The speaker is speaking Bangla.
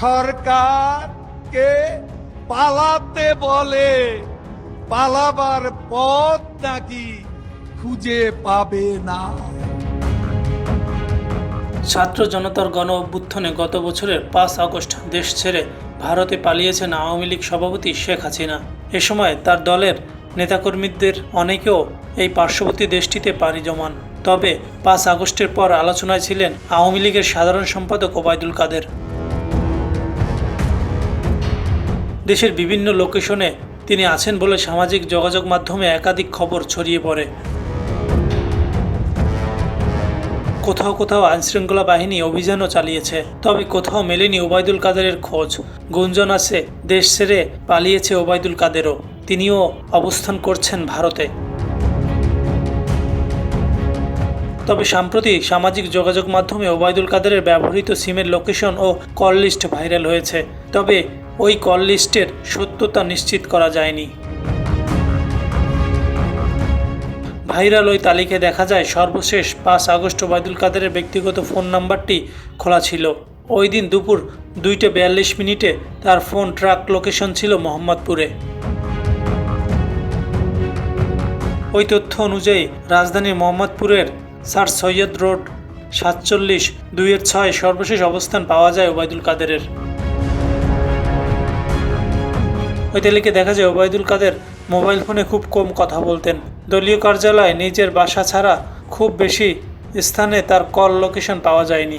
সরকারকে পালাতে বলে, পালাবার পথ নাকি খুঁজে পাবে না। ছাত্র জনতার গণ অভ্যুত্থানে গত বছরের পাঁচ আগস্ট দেশ ছেড়ে ভারতে পালিয়েছেন আওয়ামী লীগ সভাপতি শেখ হাসিনা। এ সময় তার দলের নেতাকর্মীদের অনেকেও এই পার্শ্ববর্তী দেশটিতে পাড়ি জমান। তবে পাঁচ আগস্টের পর আলোচনায় ছিলেন আওয়ামী লীগের সাধারণ সম্পাদক ওবায়দুল কাদের। দেশের বিভিন্ন লোকেশনে তিনি আছেন বলে সামাজিক যোগাযোগ মাধ্যমে একাধিক খবর ছড়িয়ে পড়ে। কোথাও কোথাও আইনশৃঙ্খলা বাহিনী অভিযানও চালিয়েছে, তবে কোথাও মেলেনি ওবায়দুল কাদেরের খোঁজ। গুঞ্জন আছে, দেশ ছেড়ে পালিয়েছে ওবায়দুল কাদেরও। তিনিও অবস্থান করছেন ভারতে। তবে সম্প্রতি সামাজিক যোগাযোগ মাধ্যমে ওবায়দুল কাদেরের ব্যবহৃত সিমের লোকেশন ও কল লিস্ট ভাইরাল হয়েছে। তবে ওই কল লিস্টের সত্যতা নিশ্চিত করা যায়নি। ভাইরাল ওই তালিকায় দেখা যায়, সর্বশেষ পাঁচ আগস্ট ওবায়দুল কাদেরের ব্যক্তিগত ফোন নাম্বারটি খোলা ছিল। ওই দিন দুপুর দুইটা বিয়াল্লিশ মিনিটে তার ফোন ট্রাক লোকেশন ছিল মোহাম্মদপুরে। ওই তথ্য অনুযায়ী, রাজধানীর মোহাম্মদপুরের স্যার সৈয়দ রোড সাতচল্লিশ দুইয়ের ছয় সর্বশেষ অবস্থান পাওয়া যায় ওবায়দুল কাদেরের। ওই তালিকে দেখা যায় ওবায়দুল কাদের মোবাইল ফোনে খুব কম কথা বলতেন। দলীয় কার্যালয়ে নিজের বাসা ছাড়া খুব বেশি স্থানে তার কল লোকেশন পাওয়া যায়নি।